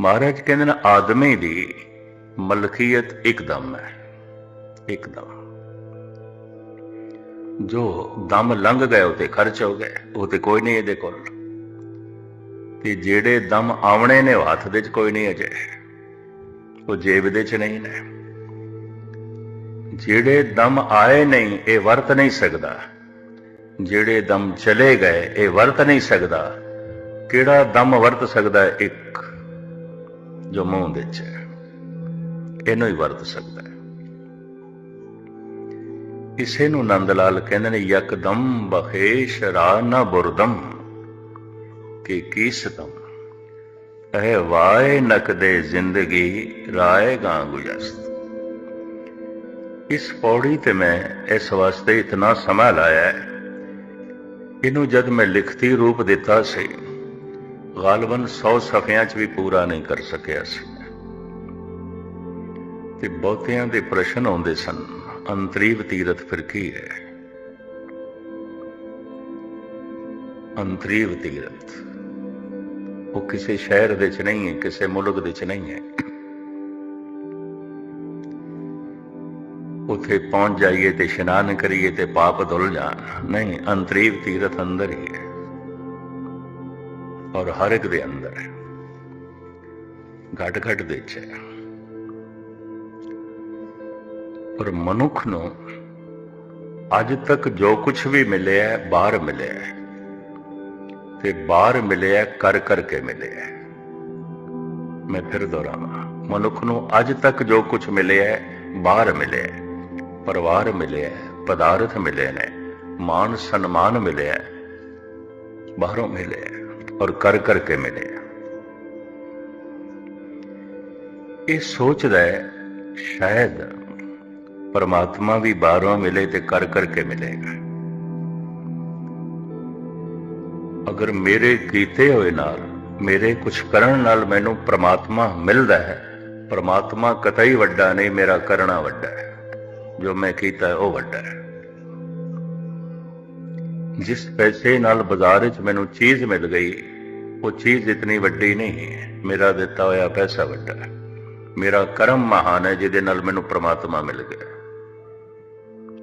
ਮਹਾਰਾਜ ਕਹਿੰਦੇ ਨੇ, ਆਦਮੀ ਦੀ ਮਲਕੀਅਤ ਇੱਕਦਮ ਹੈ, ਇੱਕਦਮ। ਜੋ ਦਮ ਲੰਘ ਗਏ, ਉਹ ਤੇ ਖਰਚ ਹੋ ਗਏ, ਉਹ ਤੇ ਕੋਈ ਨਹੀਂ ਇਹਦੇ ਕੋਲ। ਤੇ ਜਿਹੜੇ ਦਮ ਆਉਣੇ ਨੇ, ਉਹ ਹੱਥ ਦੇ ਚ ਕੋਈ ਨਹੀਂ ਅਜੇ। ਉਹ ਜੇਬ ਦੇ ਚ ਨਹੀਂ ਨੇ। ਜਿਹੜੇ ਦਮ ਆਏ ਨਹੀਂ, ਇਹ ਵਰਤ ਨਹੀਂ ਸਕਦਾ। ਜਿਹੜੇ ਦਮ ਚਲੇ ਗਏ, ਇਹ ਵਰਤ ਨਹੀਂ ਸਕਦਾ। ਕਿਹੜਾ ਦਮ ਵਰਤ ਸਕਦਾ? ਇੱਕ। ਜੋ ਮੂੰਹ ਦੇ ਹੈ, ਇਹਨੂੰ ਹੀ ਵਰਤ ਸਕਦਾ ਹੈ। ਇਸੇ ਨੂੰ ਨੰਦ ਲਾਲ ਕਹਿੰਦੇ ਨੇ, ਯਕਦਮ ਬਖੇਸ਼ ਰਾ ਨ ਬੁਰਦਮ, ਕਿ ਕੀਸਤਮ, ਇਹ ਵਾਏ ਨਕਦੇ ਜ਼ਿੰਦਗੀ ਰਾਏ ਗਾਂ ਗੁਜਸਤ। ਇਸ ਪੌੜੀ ਤੇ ਮੈਂ ਇਸ ਵਾਸਤੇ ਇਤਨਾ ਸਮਾਂ ਲਾਇਆ ਇਹਨੂੰ ਜਦ ਮੈਂ ਲਿਖਤੀ ਰੂਪ ਦਿੱਤਾ ਸੀ ਗਾਲਬਨ 100 ਸਫ਼ਿਆਂ 'ਚ ਵੀ ਪੂਰਾ ਨਹੀਂ ਕਰ ਸਕਿਆ ਸੀ। ਤੇ ਬਹੁਤਿਆਂ ਦੇ ਪ੍ਰਸ਼ਨ ਆਉਂਦੇ ਸਨ, ਅੰਤਰੀਵ ਤੀਰਥ ਫਿਰ ਕੀ ਹੈ? ਅੰਤਰੀਵ ਤੀਰਥ, ਉਹ ਕਿਸੇ ਸ਼ਹਿਰ ਦੇ ਚ ਨਹੀਂ ਹੈ, ਕਿਸੇ ਮੁਲਕ ਦੇ ਚ ਨਹੀਂ ਹੈ। ਉਥੇ ਪਹੁੰਚ ਜਾਈਏ ਤੇ ਇਸ਼ਨਾਨ ਕਰੀਏ ਤੇ ਪਾਪ ਧੁਲ ਜਾਣ। ਨਹੀਂ, ਅੰਤਰੀਵ ਤੀਰਥ ਅੰਦਰ ਹੀ ਹੈ। ਔਰ ਹਰ ਇੱਕ ਦੇ ਅੰਦਰ ਹੈ ਘਟ ਘਟ ਦੇ ਚ ਹੈ। ਪਰ ਮਨੁੱਖ ਨੂੰ ਅੱਜ ਤੱਕ ਜੋ ਕੁਝ ਵੀ ਮਿਲਿਆ ਹੈ ਬਾਹਰ ਮਿਲਿਆ ਹੈ। ਤੇ ਬਾਹਰ ਮਿਲਿਆ ਹੈ, ਕਰ ਕਰਕੇ ਮਿਲਿਆ ਹੈ। ਮੈਂ ਫਿਰ ਦੁਹਰਾਵਾਂ ਮਨੁੱਖ ਨੂੰ ਅੱਜ ਤੱਕ ਜੋ ਕੁਝ ਮਿਲਿਆ ਹੈ ਬਾਹਰ ਮਿਲਿਆ ਪਰਿਵਾਰ ਮਿਲਿਆ ਹੈ, ਪਦਾਰਥ ਮਿਲੇ ਨੇ ਮਾਨ ਸਨਮਾਨ ਮਿਲਿਆ ਹੈ, ਬਾਹਰੋਂ ਮਿਲਿਆ ਔਰ ਕਰ ਕਰਕੇ ਮਿਲੇ ਇਹ ਸੋਚਦਾ ਹੈ, ਸ਼ਾਇਦ ਪਰਮਾਤਮਾ ਵੀ ਬਾਹਰੋਂ ਮਿਲੇ ਤੇ ਕਰ ਕਰਕੇ ਮਿਲੇਗਾ। ਅਗਰ ਮੇਰੇ ਕੀਤੇ ਹੋਏ ਨਾਲ, ਮੇਰੇ ਕੁਝ ਕਰਨ ਨਾਲ ਮੈਨੂੰ ਪ੍ਰਮਾਤਮਾ ਮਿਲਦਾ ਹੈ, ਪ੍ਰਮਾਤਮਾ ਕਤਈ ਵੱਡਾ ਨਹੀਂ, ਮੇਰਾ ਕਰਨਾ ਵੱਡਾ ਹੈ। ਜੋ ਮੈਂ ਕੀਤਾ ਉਹ ਵੱਡਾ ਹੈ। ਜਿਸ ਪੈਸੇ ਨਾਲ ਬਾਜ਼ਾਰ ਵਿੱਚ ਮੈਨੂੰ ਚੀਜ਼ ਮਿਲ ਗਈ, ਉਹ ਚੀਜ਼ ਇਤਨੀ ਵੱਡੀ ਨਹੀਂ ਹੈ। ਮੇਰਾ ਦਿੱਤਾ ਹੋਇਆ ਪੈਸਾ ਵੱਡਾ ਹੈ। ਮੇਰਾ ਕਰਮ ਮਹਾਨ ਹੈ, ਜਿਹਦੇ ਨਾਲ ਮੈਨੂੰ ਪ੍ਰਮਾਤਮਾ ਮਿਲ ਗਿਆ।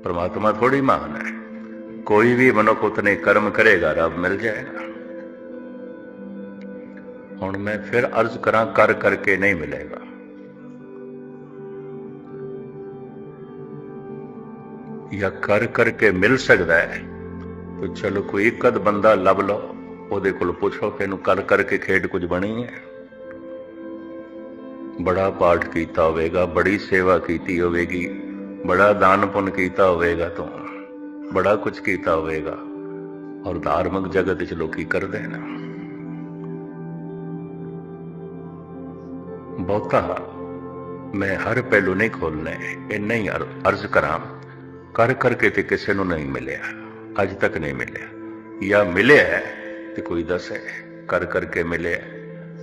ਪ੍ਰਮਾਤਮਾ ਥੋੜੀ ਮਹਾਨ ਹੈ। ਕੋਈ ਵੀ ਮਨੁੱਖ ਉਤਨੇ ਕਰਮ ਕਰੇਗਾ, ਰੱਬ ਮਿਲ ਜਾਏਗਾ। ਹੁਣ ਮੈਂ ਫਿਰ ਅਰਜ਼ ਕਰਾਂ, ਕਰ ਕਰਕੇ ਨਹੀਂ ਮਿਲੇਗਾ। ਜਾਂ ਕਰ ਕਰਕੇ ਮਿਲ ਸਕਦਾ ਹੈ। ਤਾਂ ਚਲੋ ਕੋਈ ਇੱਕ ਅਦ ਬੰਦਾ ਲੱਭ ਲਓ। ਉਹਦੇ ਕੋਲ ਪੁੱਛੋ ਕਿ ਇਹਨੂੰ ਕਰ ਕਰਕੇ ਖੇਡ ਕੁਝ ਬਣੀ ਹੈ। ਬੜਾ ਪਾਠ ਕੀਤਾ ਹੋਵੇਗਾ, ਬੜੀ ਸੇਵਾ ਕੀਤੀ ਹੋਵੇਗੀ, ਬੜਾ ਦਾਨ ਪੁੰਨ ਕੀਤਾ ਹੋਵੇਗਾ ਤੂੰ, ਬੜਾ ਕੁਝ ਕੀਤਾ ਹੋਵੇਗਾ। ਔਰ ਧਾਰਮਿਕ ਜਗਤ ਵਿੱਚ ਲੋਕੀ ਕਰਦੇ ਨੇ। ਬਹੁਤਾ ਮੈਂ ਹਰ ਪਹਿਲੂ ਨਹੀਂ ਖੋਲਨੇ ਇੰਨਾ ਹੀ ਅਰ- ਅਰਜ਼ ਕਰਾਂ, ਕਰ ਕਰਕੇ ਤੇ ਕਿਸੇ ਨੂੰ ਨਹੀਂ ਮਿਲਿਆ। ਅੱਜ ਤੱਕ ਨਹੀਂ ਮਿਲਿਆ। ਜਾਂ ਮਿਲਿਆ ਤੇ ਕੋਈ ਦੱਸੇ ਕਰ ਕਰਕੇ ਮਿਲਿਆ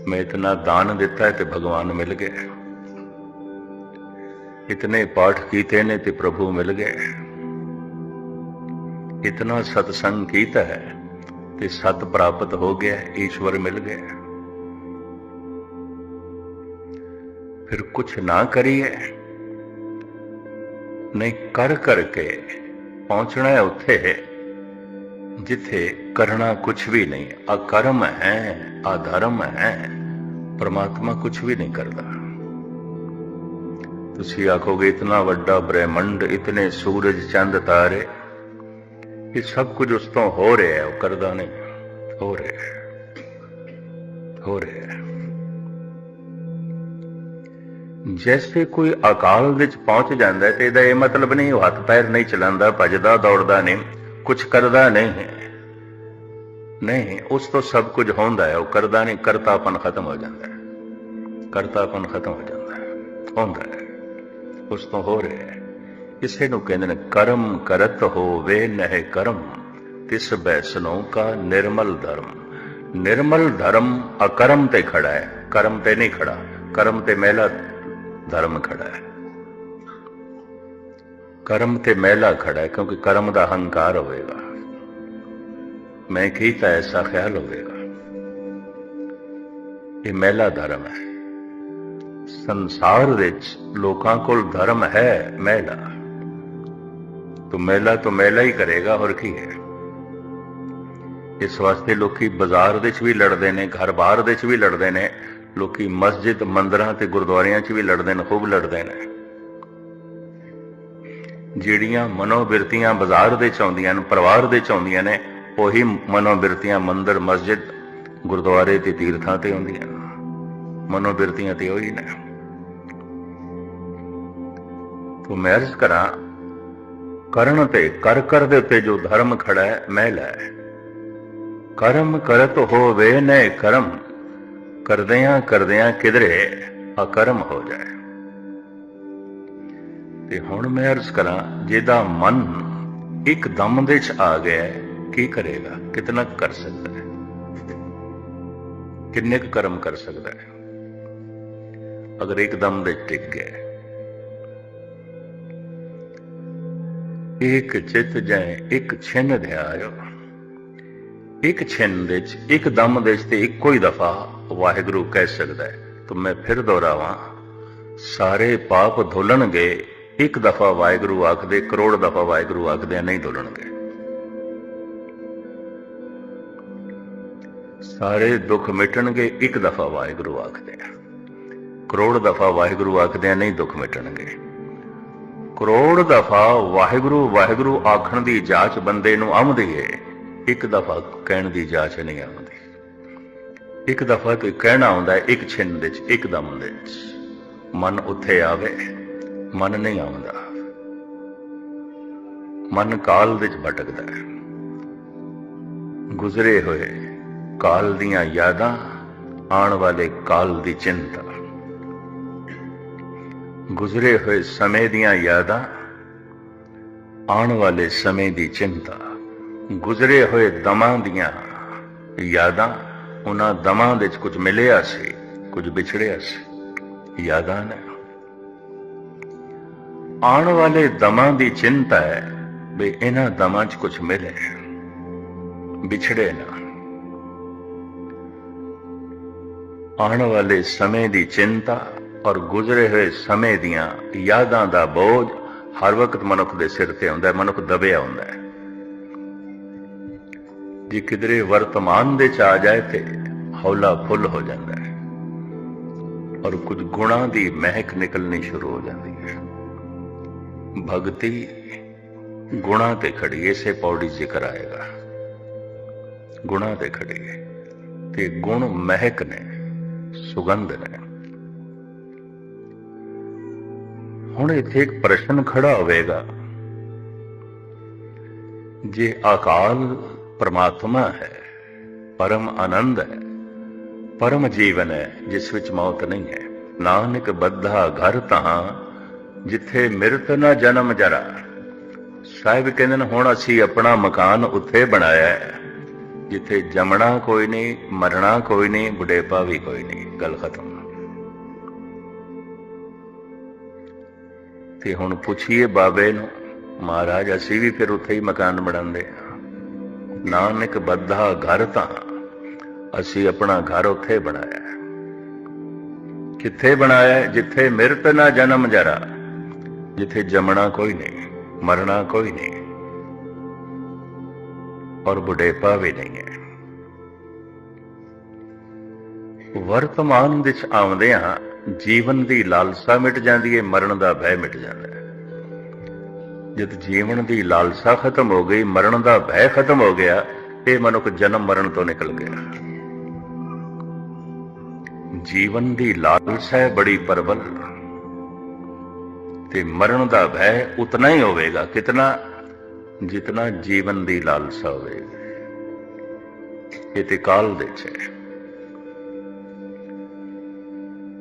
ਮੈਂ ਇਤਨਾ ਦਾਨ ਦਿੱਤਾ ਤੇ ਭਗਵਾਨ ਮਿਲ ਗਏ ਇਤਨੇ ਪਾਠ ਕੀਤੇ ਨੇ ਤੇ ਪ੍ਰਭੂ ਮਿਲ ਗਏ ਇਤਨਾ ਸਤਸੰਗ ਕੀਤਾ ਹੈ ਤੇ ਸਤ ਪ੍ਰਾਪਤ ਹੋ ਗਿਆ ਈਸ਼ਵਰ ਮਿਲ ਗਿਆ ਫਿਰ ਕੁਛ ਨਾ ਕਰੀਏ। ਨਹੀਂ, ਕਰ ਕਰਕੇ ਪਹੁੰਚਣਾ ਹੈ ਉੱਥੇ। ਜਿੱਥੇ ਕਰਨਾ ਕੁਛ ਵੀ ਨਹੀਂ, ਅਕਰਮ ਹੈ ਅਧਰਮ ਹੈ, ਪਰਮਾਤਮਾ ਕੁਛ ਵੀ ਨਹੀਂ ਕਰਦਾ। ਤੁਸੀਂ ਆਖੋਗੇ, ਇਤਨਾ ਵੱਡਾ ਬ੍ਰਹਿਮੰਡ, ਇਤਨੇ ਸੂਰਜ, ਚੰਦ, ਤਾਰੇ, ਇਹ ਸਭ ਕੁਝ ਉਸ ਤੋਂ ਹੋ ਰਿਹਾ ਹੈ, ਉਹ ਕਰਦਾ ਨਹੀਂ, ਹੋ ਰਿਹਾ ਹੈ, ਹੋ ਰਿਹਾ ਹੈ। ਜੈਸੇ ਕੋਈ ਅਕਾਲ ਵਿੱਚ ਪਹੁੰਚ ਜਾਂਦਾ ਤੇ ਇਹਦਾ ਇਹ ਮਤਲਬ ਨਹੀਂ, ਉਹ ਹੱਥ ਪੈਰ ਨਹੀਂ ਚਲਾਉਂਦਾ, ਭੱਜਦਾ, ਦੌੜਦਾ ਨਹੀਂ ਕੁਝ ਕਰਦਾ ਨਹੀਂ ਹੈ। ਨਹੀਂ, ਉਸ ਤੋਂ ਸਭ ਕੁਝ ਹੁੰਦਾ ਹੈ। ਉਹ ਕਰਦਾ ਨਹੀਂ, ਕਰਤਾਪਨ ਖਤਮ ਹੋ ਜਾਂਦਾ ਹੈ। ਕਰਤਾਪਨ ਖਤਮ ਹੋ ਜਾਂਦਾ ਹੈ। ਹੁੰਦਾ ਹੈ। ਉਸ ਤੋਂ ਹੋ ਰਿਹਾ ਹੈ। ਇਸੇ ਨੂੰ ਕਹਿੰਦੇ ਨੇ, ਕਰਮ ਕਰਤ ਹੋਵੇ ਨਹਿ ਕਰਮ, ਤਿਸ ਬੈਸਨੋਂ ਕਾ ਨਿਰਮਲ ਧਰਮ। ਨਿਰਮਲ ਧਰਮ ਅਕਰਮ ਤੇ ਖੜਾ ਹੈ। ਕਰਮ ਤੇ ਨਹੀਂ ਖੜਾ। ਕਰਮ ਤੇ ਮਹਿਲਾ ਧਰਮ ਖੜਾ ਹੈ। ਕਰਮ ਤੇ ਮਹਿਲਾ ਖੜਾ ਹੈ, ਕਿਉਂਕਿ ਕਰਮ ਦਾ ਹੰਕਾਰ ਹੋਵੇਗਾ। ਮੈਂ ਕੀਤਾ ਐਸਾ ਖਿਆਲ ਹੋਵੇਗਾ ਇਹ ਮਹਿਲਾ ਧਰਮ ਹੈ ਸੰਸਾਰ ਵਿੱਚ ਲੋਕਾਂ ਕੋਲ ਧਰਮ ਹੈ ਮਹਿਲਾ ਤੋ ਮਹਿਲਾ ਤੋਂ ਮਹਿਲਾ ਹੀ ਕਰੇਗਾ ਹੋਰ ਕੀ ਹੈ ਇਸ ਵਾਸਤੇ ਲੋਕੀ ਬਾਜ਼ਾਰ ਦੇ ਵਿੱਚ ਵੀ ਲੜਦੇ ਨੇ ਘਰ ਬਾਹਰ ਦੇ ਵਿੱਚ ਵੀ ਲੜਦੇ ਨੇ ਲੋਕੀ ਮਸਜਿਦ ਮੰਦਰਾਂ ਤੇ ਗੁਰਦੁਆਰਿਆਂ 'ਚ ਵੀ ਲੜਦੇ ਨੇ ਖੂਬ ਲੜਦੇ ਨੇ ਜਿਹੜੀਆਂ ਮਨੋਬਿਰਤੀਆਂ ਬਾਜ਼ਾਰ ਦੇ ਚ ਆਉਂਦੀਆਂ ਨੇ ਪਰਿਵਾਰ ਦੇ ਚ ਆਉਂਦੀਆਂ ਨੇ ਉਹੀ ਮਨੋਬਿਰਤੀਆਂ ਮੰਦਰ, ਮਸਜਿਦ, ਗੁਰਦੁਆਰੇ ਤੇ ਤੀਰਥਾਂ ਤੇ ਆਉਂਦੀਆਂ ਮਨੋਬਿਰਤੀਆਂ ਤੇ ਉਹੀ ਨੇ। ਤੋ ਮੈਂ ਅਰਜ਼ ਕਰਾਂ, ਕਰਨ ਤੇ ਕਰ ਕਰ ਦੇ ਉੱਤੇ ਜੋ ਧਰਮ ਖੜਾ ਹੈ ਮਹਿਲ ਹੈ ਕਰਮ ਕਰਤ ਹੋਵੇ ਨੇ ਕਰਮ, ਕਰਦਿਆਂ ਕਰਦਿਆਂ ਕਿਧਰੇ ਅਕਰਮ ਹੋ ਜਾਏ। ਤੇ ਹੁਣ ਮੈਂ ਅਰਜ਼ ਕਰਾਂ, ਜਿਹਦਾ ਮਨ ਇੱਕ ਦਮ ਦੇ ਚ ਆ ਗਿਆ ਕੀ ਕਰੇਗਾ? ਕਿਤਨਾ ਕੁ ਕਰ ਸਕਦਾ ਹੈ? ਕਿੰਨੇ ਕੁ ਕਰਮ ਕਰ ਸਕਦਾ ਹੈ? ਅਗਰ ਇੱਕ ਦਮ ਦੇ ਚ ਟਿਕ ਗਿਆ ਇੱਕ ਚਿਤ ਜੈ ਇੱਕ ਛਿਨ ਧਿਆਇਓ ਇੱਕ ਛਿਨ ਦੇ ਚ ਇੱਕ ਦਮ ਦੇ ਚ ਤੇ ਇੱਕੋ ਹੀ ਦਫਾ ਵਾਹਿਗੁਰੂ ਕਹਿ ਸਕਦਾ ਹੈ, ਤਾਂ ਮੈਂ ਫਿਰ ਦੁਹਰਾਵਾਂ। ਸਾਰੇ ਪਾਪ ਧੁੱਲਣਗੇ। ਇੱਕ ਦਫਾ ਵਾਹਿਗੁਰੂ ਆਖਦੇ, ਕਰੋੜ ਦਫਾ ਵਾਹਿਗੁਰੂ ਆਖਦੇ ਨਹੀਂ ਧੁੱਲਣਗੇ। ਸਾਰੇ ਦੁੱਖ ਮਿਟਣਗੇ, ਇੱਕ ਦਫਾ ਵਾਹਿਗੁਰੂ ਆਖਦੇ ਆ। ਕਰੋੜ ਦਫਾ ਵਾਹਿਗੁਰੂ ਆਖਦੇ ਨਹੀਂ ਦੁੱਖ ਮਿਟਣਗੇ। ਕਰੋੜ ਦਫਾ ਵਾਹਿਗੁਰੂ ਵਾਹਿਗੁਰੂ ਆਖਣ ਦੀ ਜਾਂਚ ਬੰਦੇ ਨੂੰ ਆਉਂਦੀ ਏ, ਇੱਕ ਦਫਾ ਕਹਿਣ ਦੀ ਜਾਂਚ ਨਹੀਂ ਆਉਂਦੀ। ਇੱਕ ਦਫਾ ਕੋਈ ਕਹਿਣਾ ਆਉਂਦਾ ਇੱਕ ਛਿੰਨ ਦੇ ਚ ਇੱਕ ਦਮ ਦੇ ਚ ਮਨ ਉੱਥੇ ਆਵੇ, ਮਨ ਨਹੀਂ ਆਉਂਦਾ। ਮਨ ਕਾਲ ਵਿੱਚ ਭਟਕਦਾ ਹੈ ਗੁਜ਼ਰੇ ਹੋਏ ਕਾਲ ਦੀਆਂ ਯਾਦਾਂ ਆਉਣ ਵਾਲੇ ਕਾਲ ਦੀ ਚਿੰਤਾ। ਗੁਜ਼ਰੇ ਹੋਏ ਸਮੇਂ ਦੀਆਂ ਯਾਦਾਂ ਆਉਣ ਵਾਲੇ ਸਮੇਂ ਦੀ ਚਿੰਤਾ। ਗੁਜ਼ਰੇ ਹੋਏ ਦਮਾਂ ਦੀਆਂ ਯਾਦਾਂ ਉਹਨਾਂ ਦਮਾਂ ਵਿੱਚ ਕੁਝ ਮਿਲਿਆ ਸੀ, ਕੁਝ ਵਿਛੜਿਆ ਸੀ। ਯਾਦਾਂ ਨੇ। ਆਉਣ ਵਾਲੇ ਦਮਾਂ ਦੀ ਚਿੰਤਾ ਹੈ ਵੀ ਇਹਨਾਂ ਦਮਾਂ 'ਚ ਕੁਝ ਮਿਲੇ, ਵਿਛੜੇ ਨਾ। ਆਉਣ ਵਾਲੇ ਸਮੇਂ ਦੀ ਚਿੰਤਾ ਔਰ ਗੁਜ਼ਰੇ ਹੋਏ ਸਮੇਂ ਦੀਆਂ ਯਾਦਾਂ ਦਾ ਬੋਝ ਹਰ ਵਕਤ ਮਨੁੱਖ ਦੇ ਸਿਰ ਤੇ ਹੁੰਦਾ ਹੈ, ਮਨੁੱਖ ਦਬਿਆ ਹੁੰਦਾ ਹੈ। ਜੇ ਕਿਧਰੇ ਵਰਤਮਾਨ ਦੇ ਚ ਆ ਜਾਏ ਤੇ ਹੌਲਾ ਫੁੱਲ ਹੋ ਜਾਂਦਾ ਹੈ ਔਰ ਕੁਝ ਗੁਣਾਂ ਦੀ ਮਹਿਕ ਨਿਕਲਣੀ ਸ਼ੁਰੂ ਹੋ ਜਾਂਦੀ ਹੈ। ਭਗਤੀ ਗੁਣਾਂ ਤੇ ਖੜੀ ਇਸੇ ਪੌੜੀ ਜ਼ਿਕਰ ਆਏਗਾ। ਗੁਣਾਂ ਤੇ ਖੜੀ ਤੇ ਗੁਣ ਮਹਿਕ ਨੇ ਸੁਗੰਧ ਨੇ ਹੁਣ ਇੱਥੇ ਇੱਕ ਪ੍ਰਸ਼ਨ ਖੜਾ ਹੋਵੇਗਾ। ਜੇ ਅਕਾਲ ਪ੍ਰਮਾਤਮਾ ਹੈ, ਪਰਮ ਆਨੰਦ ਹੈ, ਪਰਮ ਜੀਵਨ ਹੈ, ਜਿਸ ਵਿੱਚ ਮੌਤ ਨਹੀਂ ਹੈ, ਨਾਨਕ ਬੱਧਾ ਘਰ ਤਾਂ ਜਿੱਥੇ ਮਿਰਤ ਨਾ ਜਨਮ ਜਰਾ। ਸਾਹਿਬ ਕਹਿੰਦੇ ਨੇ, ਹੁਣ ਅਸੀਂ ਆਪਣਾ ਮਕਾਨ ਉੱਥੇ ਬਣਾਇਆ ਹੈ। ਜਿੱਥੇ ਜੰਮਣਾ ਕੋਈ ਨਹੀਂ ਮਰਨਾ ਕੋਈ ਨਹੀਂ, ਬੁਢੇਪਾ ਵੀ ਕੋਈ ਨਹੀਂ। ਗੱਲ ਖਤਮ। ਤੇ ਹੁਣ ਪੁੱਛੀਏ ਬਾਬੇ ਨੂੰ, ਮਹਾਰਾਜ, ਅਸੀਂ ਵੀ ਫਿਰ ਉੱਥੇ ਹੀ ਮਕਾਨ ਬਣਾਉਂਦੇ ਹਾਂ। ਨਾਨਕ ਬੱਧਾ ਘਰ ਤਾਂ, ਅਸੀਂ ਆਪਣਾ ਘਰ ਉੱਥੇ ਬਣਾਇਆ। ਕਿੱਥੇ ਬਣਾਇਆ? ਜਿੱਥੇ ਮਿਰਤ ਨਾ ਜਨਮ ਜਰਾ, ਜਿੱਥੇ ਜੰਮਣਾ ਕੋਈ ਨਹੀਂ, ਮਰਨਾ ਕੋਈ ਨਹੀਂ। ਔਰ ਬੁਢੇਪਾ ਵੀ ਨਹੀਂ ਹੈ। ਵਰਤਮਾਨ ਵਿੱਚ ਆਉਂਦੇ ਆਉਂਦਿਆਂ ਜੀਵਨ ਦੀ ਲਾਲਸਾ ਮਿਟ ਜਾਂਦੀ ਹੈ ਮਰਨ ਦਾ ਭੈ ਮਿਟ ਜਾਂਦਾ ਹੈ। ਜਦ ਜੀਵਨ ਦੀ ਲਾਲਸਾ ਖਤਮ ਹੋ ਗਈ, ਮਰਨ ਦਾ ਭੈ ਖਤਮ ਹੋ ਗਿਆ, ਇਹ ਮਨੁੱਖ ਜਨਮ ਮਰਨ ਤੋਂ ਨਿਕਲ ਗਿਆ। ਜੀਵਨ ਦੀ ਲਾਲਸਾ ਹੈ ਬੜੀ ਪ੍ਰਬਲ ਤੇ ਮਰਨ ਦਾ ਭੈ ਉਤਨਾ ਹੀ ਹੋਵੇਗਾ, ਕਿਤਨਾ ਜਿਤਨਾ ਜੀਵਨ ਦੀ ਲਾਲਸਾ ਹੋਵੇ ਇਹ ਤੇ ਕਾਲ ਦੇ ਚ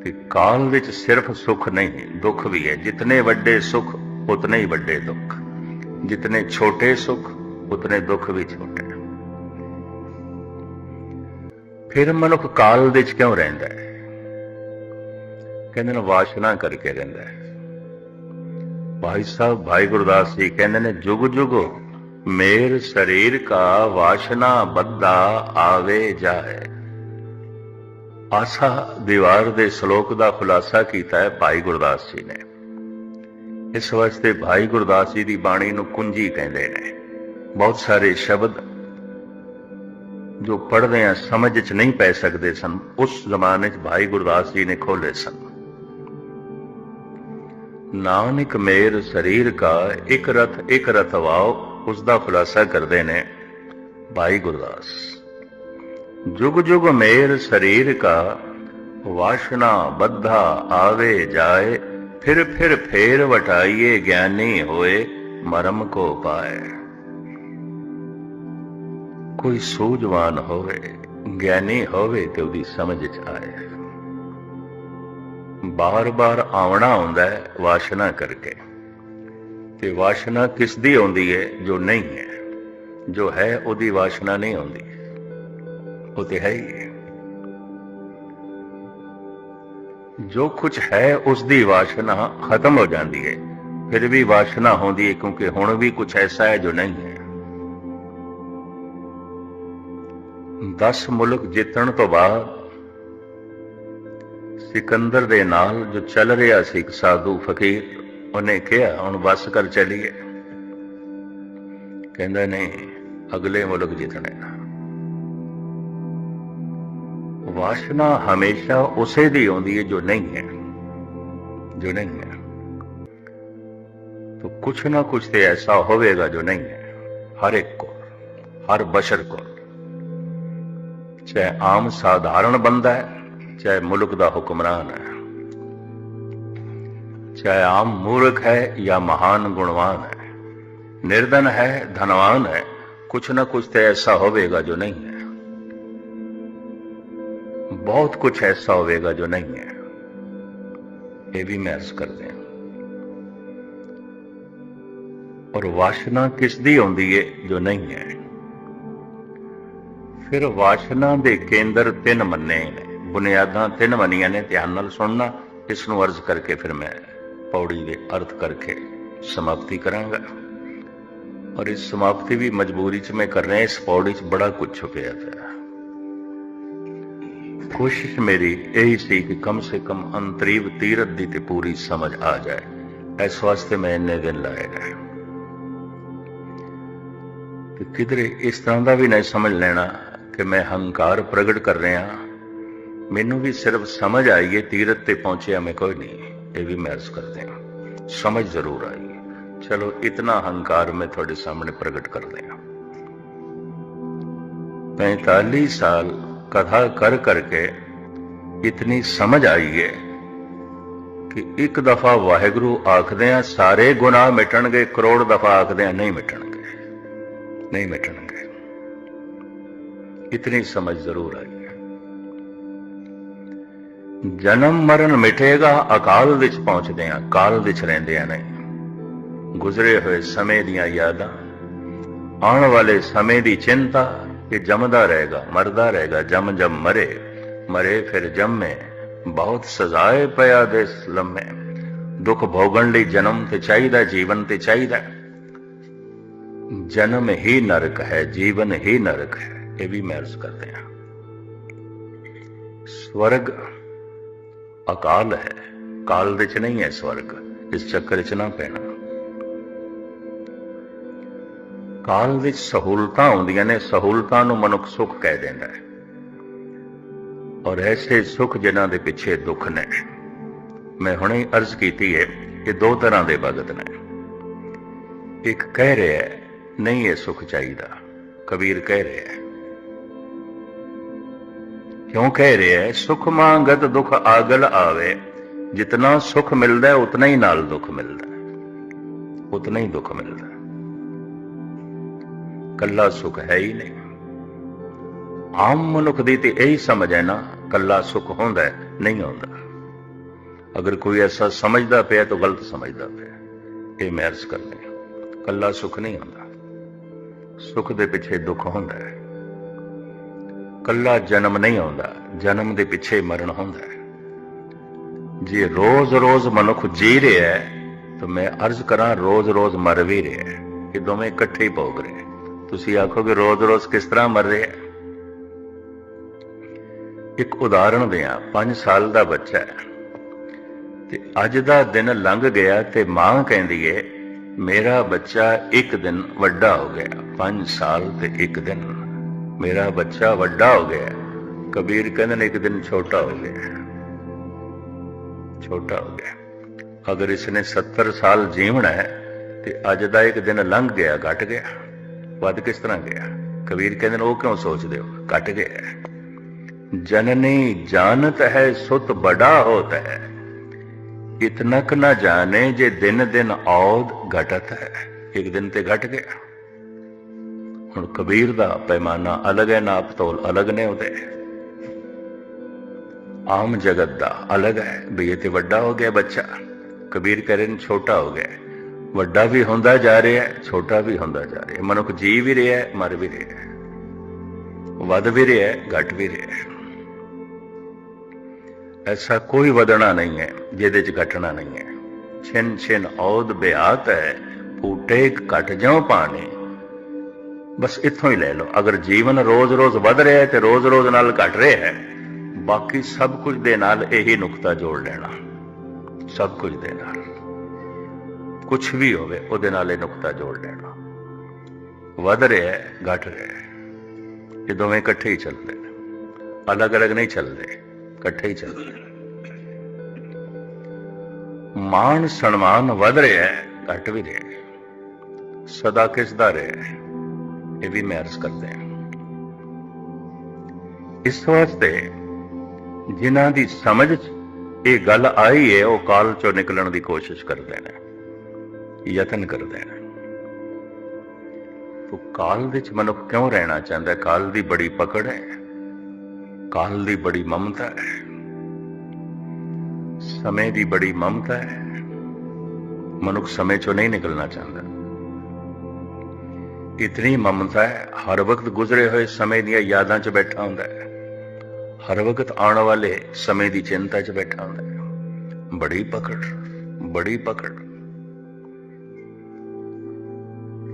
ਤੇ ਕਾਲ ਵਿੱਚ ਸਿਰਫ ਸੁੱਖ ਨਹੀਂ ਦੁੱਖ ਵੀ ਹੈ ਜਿਤਨੇ ਵੱਡੇ ਸੁੱਖ ਉਤਨੇ ਹੀ ਵੱਡੇ ਦੁੱਖ ਜਿਤਨੇ ਛੋਟੇ ਸੁੱਖ ਉਤਨੇ ਦੁੱਖ ਵੀ ਛੋਟੇ ਫਿਰ ਮਨੁੱਖ ਕਾਲ ਦੇ ਚ ਕਿਉਂ ਰਹਿੰਦਾ ਹੈ ਕਹਿੰਦੇ ਨੇ ਵਾਸ਼ਨਾ ਕਰਕੇ ਰਹਿੰਦਾ ਹੈ ਭਾਈ ਸਾਹਿਬ, ਭਾਈ ਗੁਰਦਾਸ ਜੀ ਕਹਿੰਦੇ ਨੇ, ਜੁਗ ਜੁਗ ਮੇਰ ਸਰੀਰ ਕਾ ਵਾਸ਼ਨਾ ਬੱਧਾ ਆਵੇ ਜਾਏ। ਆਸਾ ਦੀਵਾਰ ਦੇ ਸ਼ਲੋਕ ਦਾ ਖੁਲਾਸਾ ਕੀਤਾ ਹੈ ਭਾਈ ਗੁਰਦਾਸ ਜੀ ਨੇ। ਇਸ ਵਾਸਤੇ ਭਾਈ ਗੁਰਦਾਸ ਜੀ ਦੀ ਬਾਣੀ ਨੂੰ ਕੁੰਜੀ ਕਹਿੰਦੇ ਨੇ। ਬਹੁਤ ਸਾਰੇ ਸ਼ਬਦ ਜੋ ਪੜ੍ਹਦੇ ਆ ਸਮਝ ਚ ਨਹੀਂ ਪੈ ਸਕਦੇ ਸਨ, ਉਸ ਜ਼ਮਾਨੇ 'ਚ ਭਾਈ ਗੁਰਦਾਸ ਜੀ ਨੇ ਖੋਲੇ ਸਨ। ਨਾਨਕ ਮੇਰ ਸਰੀਰ ਕਾ ਇੱਕ ਰਥ ਇੱਕ ਰਥ ਵਾਓ ਉਸ ਦਾ ਖੁਲਾਸਾ ਕਰਦੇ ਨੇ। ਭਾਈ ਗੁਰਦਾਸ, ਜੁਗ ਜੁਗ ਮੇਰ ਸਰੀਰ ਕਾ, ਵਾਸ਼ਨਾ ਬੱਧਾ ਆਵੇ ਜਾਏ, ਫਿਰ ਫਿਰ ਫੇਰ ਵਟਾਈਏ ਗਿਆਨੀ ਹੋਏ, ਮਰਮ ਕੋ ਪਾਏ। ਕੋਈ ਸੂਝਵਾਨ ਹੋਵੇ, ਗਿਆਨੀ ਹੋਵੇ ਤੇ ਉਹਦੀ ਸਮਝ ਚ ਆਏ। ਬਾਰ-ਬਾਰ ਆਉਣਾ ਆਉਂਦਾ ਹੈ ਵਾਸ਼ਨਾ ਕਰਕੇ। ਤੇ ਵਾਸ਼ਨਾ ਕਿਸ ਦੀ ਆਉਂਦੀ ਹੈ? ਜੋ ਨਹੀਂ ਹੈ। ਜੋ ਹੈ, ਉਹਦੀ ਵਾਸ਼ਨਾ ਨਹੀਂ ਆਉਂਦੀ। ਉਹ ਤੇ ਹੈ ਹੀ ਹੈ। ਜੋ ਕੁਝ ਹੈ ਉਸ ਦੀ ਵਾਸ਼ਨਾ ਖਤਮ ਹੋ ਜਾਂਦੀ ਹੈ। ਫਿਰ ਵੀ ਵਾਸ਼ਨਾ ਹੁੰਦੀ ਹੈ, ਕਿਉਂਕਿ ਹੁਣ ਵੀ ਕੁਝ ਐਸਾ ਹੈ ਜੋ ਨਹੀਂ ਹੈ। 10 ਮੁਲਕ ਜਿੱਤਣ ਤੋਂ ਬਾਅਦ ਸਿਕੰਦਰ ਦੇ ਨਾਲ ਜੋ ਚੱਲ ਰਿਹਾ ਸੀ ਇੱਕ ਸਾਧੂ ਫਕੀਰ ਉਹਨੇ ਕਿਹਾ ਹੁਣ ਬਸ ਕਰ ਚੱਲੀਏ ਕਹਿੰਦਾ ਨਹੀਂ ਅਗਲੇ ਮੁਲਕ ਜਿੱਤਣੇ ਨਾ ਵਾਸ਼ਨਾ ਹਮੇਸ਼ਾ ਉਸੇ ਦੀ ਆਉਂਦੀ ਹੈ ਜੋ ਨਹੀਂ ਹੈ ਜੋ ਨਹੀਂ ਹੈ तो कुछ ना कुछ तो ऐसा होवेगा जो नहीं है हर एक को हर बशर को चाहे आम साधारण बंदा है ਚਾਹੇ ਮੁਲਕ ਦਾ ਹੁਕਮਰਾਨ ਹੈ, ਚਾਹੇ ਆਮ ਮੂਰਖ ਹੈ ਜਾਂ ਮਹਾਨ ਗੁਣਵਾਨ ਹੈ, ਨਿਰਧਨ ਹੈ, ਧਨਵਾਨ ਹੈ, ਕੁਛ ਨਾ ਕੁਛ ਤੇ ਐਸਾ ਹੋਵੇਗਾ ਜੋ ਨਹੀਂ ਹੈ। ਬਹੁਤ ਕੁਛ ਐਸਾ ਹੋਵੇਗਾ ਜੋ ਨਹੀਂ ਹੈ। ਇਹ ਵੀ ਮੈਂ ਕਰਦੇ ਹਾਂ। ਔਰ ਵਾਸ਼ਨਾ ਕਿਸ ਦੀ ਆਉਂਦੀ ਏ ਜੋ ਨਹੀਂ ਹੈ? ਫਿਰ ਵਾਸ਼ਨਾ ਦੇ ਕੇਂਦਰ ਤਿੰਨ ਮੰਨੇ ਨੇ। ਬੁਨਿਆਦਾਂ ਤਿੰਨ ਮੰਨੀਆਂ ਨੇ, ਧਿਆਨ ਨਾਲ ਸੁਣਨਾ, ਇਸ ਨੂੰ ਅਰਜ਼ ਕਰਕੇ ਫਿਰ ਮੈਂ ਪੌੜੀ ਦੇ ਅਰਥ ਕਰਕੇ ਸਮਾਪਤੀ ਕਰਾਂਗਾ। ਔਰ ਇਸ ਸਮਾਪਤੀ ਵੀ ਮਜਬੂਰੀ 'ਚ ਮੈਂ ਕਰ ਰਿਹਾ, ਇਸ ਪੌੜੀ 'ਚ ਬੜਾ ਕੁਝ ਛੁਪਿਆ ਪਿਆ। ਕੋਸ਼ਿਸ਼ ਮੇਰੀ ਇਹੀ ਸੀ ਕਿ ਕਮ ਸੇ ਕਮ ਅੰਤਰੀਵ ਤੀਰਤ ਦੀ ਤੇ ਪੂਰੀ ਸਮਝ ਆ ਜਾਏ। ਇਸ ਵਾਸਤੇ ਮੈਂ ਇੰਨੇ ਦਿਨ ਲਾਏ ਨੇ ਕਿ ਕਿਧਰੇ ਇਸ ਤਰ੍ਹਾਂ ਦਾ ਵੀ ਨਹੀਂ ਸਮਝ ਲੈਣਾ ਕਿ ਮੈਂ ਹੰਕਾਰ ਪ੍ਰਗਟ ਕਰ ਰਿਹਾ ਮੈਨੂੰ ਵੀ ਸਿਰਫ ਸਮਝ ਆਈ ਹੈ ਤੀਰਤ ਤੇ ਪਹੁੰਚਿਆ ਮੈਂ ਕੋਈ ਨਹੀਂ। ਇਹ ਵੀ ਮੈਂ ਅਰਜ਼ ਕਰਦੇ ਹਾਂ। ਸਮਝ ਜ਼ਰੂਰ ਆਈ ਚਲੋ, ਇਤਨਾ ਹੰਕਾਰ ਮੈਂ ਤੁਹਾਡੇ ਸਾਹਮਣੇ ਪ੍ਰਗਟ ਕਰ ਦਿਆਂ 45 ਸਾਲ ਕਥਾ ਕਰ ਕਰਕੇ ਇਤਨੀ ਸਮਝ ਆਈ ਹੈ ਕਿ ਇੱਕ ਦਫਾ ਵਾਹਿਗੁਰੂ ਆਖਦੇ ਆ, ਸਾਰੇ ਗੁਨਾਹ ਮਿਟਣਗੇ, ਕਰੋੜ ਦਫਾ ਆਖਦੇ ਆ, ਨਹੀਂ ਮਿਟਣਗੇ। ਨਹੀਂ ਮਿਟਣਗੇ। ਇਤਨੀ ਸਮਝ ਜ਼ਰੂਰ ਆਈ। ਜਨਮ ਮਰਨ ਮਿਟੇਗਾ ਅਕਾਲ ਵਿੱਚ ਪਹੁੰਚਦੇ ਆ ਕਾਲ ਵਿੱਚ ਰਹਿੰਦੇ ਆ ਨਹੀਂ। ਗੁਜ਼ਰੇ ਹੋਏ ਸਮੇਂ ਦੀਆਂ ਯਾਦਾਂ, ਆਉਣ ਵਾਲੇ ਸਮੇਂ ਦੀ ਚਿੰਤਾ ਕਿ ਜੰਮਦਾ ਰਹੇਗਾ, ਮਰਦਾ ਰਹੇਗਾ, ਜਮ ਜਮ ਮਰੇ ਮਰੇ ਫਿਰ ਜੰਮੇ, ਬਹੁਤ ਸਜ਼ਾਏ ਪਿਆ ਦੇ ਲੰਮੇ। ਦੁੱਖ ਭੋਗਣ ਲਈ ਜਨਮ ਤੇ ਚਾਹੀਦਾ, ਜੀਵਨ ਤੇ ਚਾਹੀਦਾ। ਜਨਮ ਹੀ ਨਰਕ ਹੈ, ਜੀਵਨ ਹੀ ਨਰਕ ਹੈ, ਇਹ ਵੀ ਮੈਂ ਅਰਜ਼ ਕਰਦੇ ਹਾਂ। ਸਵਰਗ ਅਕਾਲ ਹੈ। ਕਾਲ ਦੇ ਚ ਨਹੀਂ ਹੈ ਸਵਰਗ। ਇਸ ਚੱਕਰ ਚ ਨਾ ਪੈਣਾ। ਕਾਲ ਵਿੱਚ ਸਹੂਲਤਾਂ ਹੁੰਦੀਆਂ ਨੇ, ਸਹੂਲਤਾਂ ਨੂੰ ਮਨੁੱਖ ਸੁੱਖ ਕਹਿ ਦਿੰਦਾ ਹੈ। ਔਰ ਐਸੇ ਸੁੱਖ ਜਿਨ੍ਹਾਂ ਦੇ ਪਿੱਛੇ ਦੁੱਖ ਨੇ। ਮੈਂ ਹੁਣੇ ਅਰਜ਼ ਕੀਤੀ ਹੈ ਕਿ ਦੋ ਤਰ੍ਹਾਂ ਦੇ ਭਗਤ ਨੇ। ਇੱਕ ਕਹਿ ਰਿਹਾ ਨਹੀਂ ਇਹ ਸੁੱਖ ਚਾਹੀਦਾ। ਕਬੀਰ ਕਹਿ ਰਿਹਾ ਹੈ ਕਿਉਂ ਕਹਿ ਰਿਹਾ ਹੈ? ਸੁਖ ਮੰਗਤ ਦੁਖ ਆਗਲ ਆਵੇ। ਜਿਤਨਾ ਸੁਖ ਮਿਲਦਾ ਹੈ, ਉਤਨਾ ਹੀ ਨਾਲ ਦੁੱਖ ਮਿਲਦਾ ਹੈ। ਉਤਨਾ ਹੀ ਦੁੱਖ ਮਿਲਦਾ ਹੈ। ਕੱਲਾ ਸੁਖ ਹੈ ਹੀ ਨਹੀਂ। ਆਮ ਮਨੁੱਖ ਦੀ ਤੇ ਇਹੀ ਸਮਝ ਹੈ ਨਾ, ਕੱਲਾ ਸੁਖ ਹੁੰਦਾ ਨਹੀਂ ਹੁੰਦਾ। ਅਗਰ ਕੋਈ ਐਸਾ ਸਮਝਦਾ ਪਿਆ ਤਾਂ ਗਲਤ ਸਮਝਦਾ ਪਿਆ। ਇਹ ਮੈਂ ਅਰਜ਼ ਕਰਦੇ ਹਾਂ, ਕੱਲਾ ਸੁਖ ਨਹੀਂ ਹੁੰਦਾ। ਸੁਖ ਦੇ ਪਿੱਛੇ ਦੁੱਖ ਹੁੰਦਾ ਹੈ। ਕੱਲਾ ਜਨਮ ਨਹੀਂ ਆਉਂਦਾ, ਜਨਮ ਦੇ ਪਿੱਛੇ ਮਰਨ ਹੁੰਦਾ ਹੈ। ਜੇ ਰੋਜ਼-ਰੋਜ਼ ਮਨੁੱਖ ਜੀ ਰਿਹਾ ਹੈ, ਤਾਂ ਮੈਂ ਅਰਜ਼ ਕਰਾਂ ਰੋਜ਼-ਰੋਜ਼ ਮਰ ਵੀ ਰਿਹਾ ਹੈ ਇਹ ਦੋਵੇਂ ਇਕੱਠੇ ਹੀ ਭੋਗ ਰਹੇ ਤੁਸੀਂ ਆਖੋਗੇ ਰੋਜ਼-ਰੋਜ਼ ਕਿਸ ਤਰ੍ਹਾਂ ਮਰ ਰਿਹਾ ਹੈ? ਇੱਕ ਉਦਾਹਰਣ ਦਿਆਂ 5 ਸਾਲ ਦਾ ਬੱਚਾ ਹੈ। ਤੇ ਅੱਜ ਦਾ ਦਿਨ ਲੰਘ ਗਿਆ ਤੇ ਮਾਂ ਕਹਿੰਦੀ ਏ, ਮੇਰਾ ਬੱਚਾ ਇੱਕ ਦਿਨ ਵੱਡਾ ਹੋ ਗਿਆ 5 ਸਾਲ ਤੇ ਇੱਕ ਦਿਨ। ਮੇਰਾ ਬੱਚਾ ਵੱਡਾ ਹੋ ਗਿਆ। ਕਬੀਰ ਕਹਿੰਦੇ ਨੇ ਇੱਕ ਦਿਨ ਛੋਟਾ ਹੋ ਗਿਆ। ਛੋਟਾ ਹੋ ਗਿਆ। ਅਗਰ ਇਸਨੇ 70 ਸਾਲ ਜੀਵਣਾ ਹੈ, ਤੇ ਅੱਜ ਦਾ ਇੱਕ ਦਿਨ ਲੰਘ ਗਿਆ, ਘਟ ਗਿਆ। ਵੱਧ ਕਿਸ ਤਰ੍ਹਾਂ ਗਿਆ? ਕਬੀਰ ਕਹਿੰਦੇ ਨੇ, ਉਹ ਕਿਉਂ ਸੋਚਦੇ ਹੋ? ਘਟ ਗਿਆ ਜਨਨੀ ਜਾਣਤ ਹੈ, ਸੁਤ ਬੜਾ ਹੋਤ ਹੈ। ਇਤਨਕ ਨਾ ਜਾਣੇ ਜੇ ਦਿਨ ਦਿਨ ਔਦ ਘਟਤ ਹੈ। ਇੱਕ ਦਿਨ ਤੇ ਘਟ ਗਿਆ। ਹੁਣ ਕਬੀਰ ਦਾ ਪੈਮਾਨਾ ਅਲੱਗ ਹੈ, ਨਾਪ ਤੋਲ ਅਲੱਗ ਨੇ ਉਹਦੇ। ਆਮ ਜਗਤ ਦਾ ਅਲੱਗ ਹੈ, ਵੀ ਇਹ ਤੇ ਵੱਡਾ ਹੋ ਗਿਆ ਬੱਚਾ। ਕਬੀਰ ਕਰੇ ਨੇ ਛੋਟਾ ਹੋ ਗਿਆ। ਵੱਡਾ ਵੀ ਹੁੰਦਾ ਜਾ ਰਿਹਾ ਹੈ ਛੋਟਾ ਵੀ ਹੁੰਦਾ ਜਾ ਰਿਹਾ। ਹੈ ਮਨੁੱਖ ਜੀ ਵੀ ਰਿਹਾ ਹੈ ਮਰ ਵੀ ਰਿਹਾ। ਹੈ ਵੱਧ ਵੀ ਰਿਹਾ ਹੈ ਘਟ ਵੀ ਰਿਹਾ। ਹੈ ਐਸਾ ਕੋਈ ਵਧਣਾ ਨਹੀਂ ਹੈ, ਜਿਹਦੇ ਚ ਘਟਣਾ ਨਹੀਂ ਹੈ। ਛਿਨ ਛਿਨ ਔਦ ਬਿਆਤ ਹੈ ਫੂਟੇ ਘਟ ਜਾਉ ਪਾਣੀ। ਬਸ ਇੱਥੋਂ ਹੀ ਲੈ ਲਓ। ਅਗਰ ਜੀਵਨ ਰੋਜ਼-ਰੋਜ਼ ਵੱਧ ਰਿਹਾ ਹੈ ਤੇ ਰੋਜ਼-ਰੋਜ਼ ਨਾਲ ਘਟ ਰਿਹਾ ਹੈ, ਬਾਕੀ ਸਭ ਕੁਝ ਦੇ ਨਾਲ ਇਹੀ ਨੁਕਤਾ ਜੋੜ ਲੈਣਾ। ਸਭ ਕੁਝ ਦੇ ਨਾਲ। ਕੁਝ ਵੀ ਹੋਵੇ, ਉਹਦੇ ਨਾਲ ਇਹ ਨੁਕਤਾ ਜੋੜ ਲੈਣਾ। ਵੱਧ ਰਿਹਾ ਹੈ, ਘਟ ਰਿਹਾ ਹੈ। ਇਹ ਦੋਵੇਂ ਇਕੱਠੇ ਹੀ ਚੱਲਦੇ ਨੇ। ਅਲੱਗ-ਅਲੱਗ ਨਹੀਂ ਚੱਲਦੇ, ਇਕੱਠੇ ਹੀ ਚੱਲਦੇ ਨੇ। ਮਾਨ ਸਨਮਾਨ ਵਧ ਰਿਹਾ ਹੈ, ਘਟ ਵੀ ਰਿਹਾ ਹੈ। ਸਦਾ ਕਿਸ ਦਾ ਰਿਹਾ ਹੈ? ਇਹ ਵੀ ਮੈਂ ਅਰਜ਼ ਕਰਦੇ ਇਸ ਵਾਸਤੇ ਜਿਨ੍ਹਾਂ ਦੀ ਸਮਝ 'ਚ ਇਹ ਗੱਲ ਆਈ ਹੈ, ਉਹ ਕਾਲ ਚੋਂ ਨਿਕਲਣ ਦੀ ਕੋਸ਼ਿਸ਼ ਕਰਦੇ ਨੇ, ਯਤਨ ਕਰਦੇ ਨੇ। ਤੋ ਕਾਲ ਵਿੱਚ ਮਨੁੱਖ ਕਿਉਂ ਰਹਿਣਾ ਚਾਹੁੰਦਾ ਕਾਲ ਦੀ ਬੜੀ ਪਕੜ ਹੈ, ਕਾਲ ਦੀ ਬੜੀ ਮਮਤਾ ਹੈ। ਸਮੇਂ ਦੀ ਬੜੀ ਮਮਤਾ ਹੈ, ਮਨੁੱਖ ਸਮੇਂ ਚੋਂ ਨਹੀਂ ਨਿਕਲਣਾ ਚਾਹੁੰਦਾ। ਇਤਨੀ ਮਮਤਾ ਹੈ ਹਰ ਵਕਤ ਗੁਜ਼ਰੇ ਹੋਏ ਸਮੇਂ ਦੀਆਂ ਯਾਦਾਂ 'ਚ ਬੈਠਾ ਹੁੰਦਾ ਹੈ ਹਰ ਵਕਤ ਆਉਣ ਵਾਲੇ ਸਮੇਂ ਦੀ ਚਿੰਤਾ 'ਚ ਬੈਠਾ ਹੁੰਦਾ ਹੈ ਬੜੀ ਪਕੜ ਬੜੀ ਪਕੜ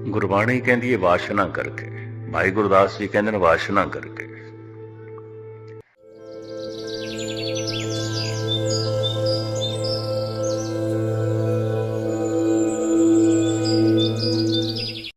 ਗੁਰਬਾਣੀ ਕਹਿੰਦੀ ਹੈ ਵਾਸ਼ਨਾ ਕਰਕੇ ਭਾਈ ਗੁਰਦਾਸ ਜੀ ਕਹਿੰਦੇ ਨੇ ਵਾਸ਼ਨਾ ਕਰਕੇ